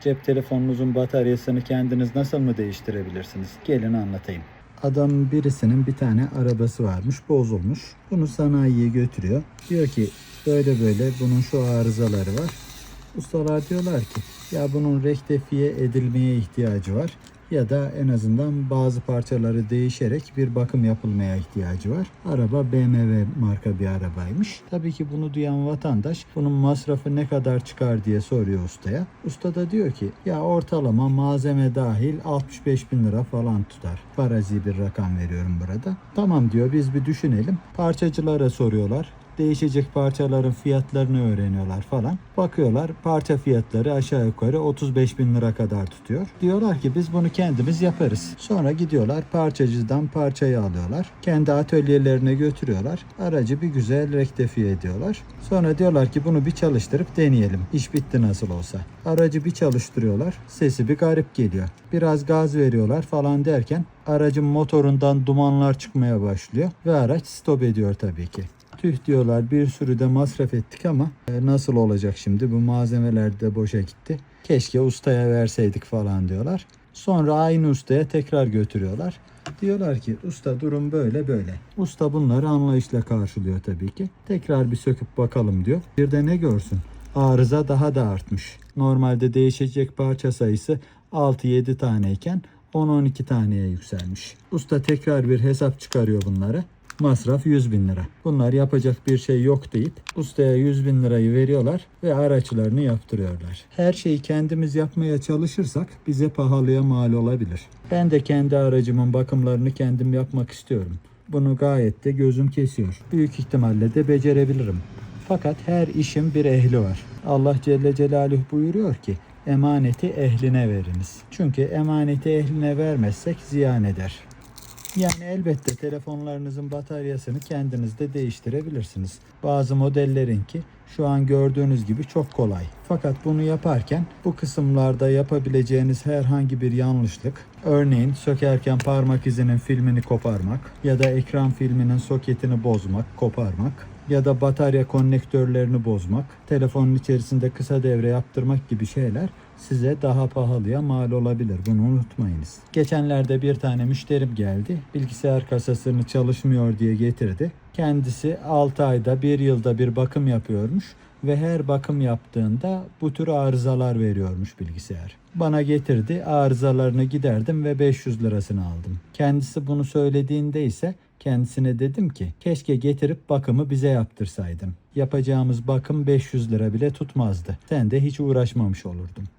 Cep telefonunuzun bataryasını kendiniz nasıl mı değiştirebilirsiniz? Gelin anlatayım. Adamın birisinin bir tane arabası varmış, bozulmuş. Bunu sanayiye götürüyor. Diyor ki böyle böyle bunun şu arızaları var. Ustalar diyorlar ki ya bunun rektifiye edilmeye ihtiyacı var ya da en azından bazı parçaları değişerek bir bakım yapılmaya ihtiyacı var. Araba BMW marka bir arabaymış. Tabii ki bunu duyan vatandaş bunun masrafı ne kadar çıkar diye soruyor ustaya. Usta da diyor ki ya ortalama malzeme dahil 65 bin lira falan tutar. Farazi bir rakam veriyorum burada. Tamam diyor biz bir düşünelim. Parçacılara soruyorlar değişecek parçaların fiyatlarını öğreniyorlar falan. Bakıyorlar parça fiyatları aşağı yukarı 35 bin lira kadar tutuyor. Diyorlar ki biz bunu kendimiz yaparız. Sonra gidiyorlar parçacıdan parçayı alıyorlar. Kendi atölyelerine götürüyorlar. Aracı bir güzel rektifiye ediyorlar. Sonra diyorlar ki bunu bir çalıştırıp deneyelim. İş bitti nasıl olsa. Aracı bir çalıştırıyorlar. Sesi bir garip geliyor. Biraz gaz veriyorlar falan derken aracın motorundan dumanlar çıkmaya başlıyor ve araç stop ediyor tabii ki. Tüh diyorlar bir sürü de masraf ettik ama e, nasıl olacak şimdi bu malzemeler de boşa gitti. Keşke ustaya verseydik falan diyorlar. Sonra aynı ustaya tekrar götürüyorlar. Diyorlar ki usta durum böyle böyle. Usta bunları anlayışla karşılıyor tabii ki. Tekrar bir söküp bakalım diyor. Bir de ne görsün? Arıza daha da artmış. Normalde değişecek parça sayısı 6-7 taneyken 10-12 taneye yükselmiş. Usta tekrar bir hesap çıkarıyor bunları. Masraf 100 bin lira. Bunlar yapacak bir şey yok deyip ustaya 100 bin lirayı veriyorlar ve araçlarını yaptırıyorlar. Her şeyi kendimiz yapmaya çalışırsak bize pahalıya mal olabilir. Ben de kendi aracımın bakımlarını kendim yapmak istiyorum. Bunu gayet de gözüm kesiyor. Büyük ihtimalle de becerebilirim. Fakat her işin bir ehli var. Allah Celle Celaluhu buyuruyor ki emaneti ehline veriniz. Çünkü emaneti ehline vermezsek ziyan eder. Yani elbette telefonlarınızın bataryasını kendiniz de değiştirebilirsiniz. Bazı modellerinki şu an gördüğünüz gibi çok kolay. Fakat bunu yaparken bu kısımlarda yapabileceğiniz herhangi bir yanlışlık, örneğin sökerken parmak izinin filmini koparmak ya da ekran filminin soketini bozmak, koparmak ya da batarya konnektörlerini bozmak, telefonun içerisinde kısa devre yaptırmak gibi şeyler size daha pahalıya mal olabilir. Bunu unutmayınız. Geçenlerde bir tane müşterim geldi. Bilgisayar kasasını çalışmıyor diye getirdi. Kendisi 6 ayda 1 yılda bir bakım yapıyormuş ve her bakım yaptığında bu tür arızalar veriyormuş bilgisayar. Bana getirdi, arızalarını giderdim ve 500 lirasını aldım. Kendisi bunu söylediğinde ise kendisine dedim ki keşke getirip bakımı bize yaptırsaydın. Yapacağımız bakım 500 lira bile tutmazdı. Sen de hiç uğraşmamış olurdun.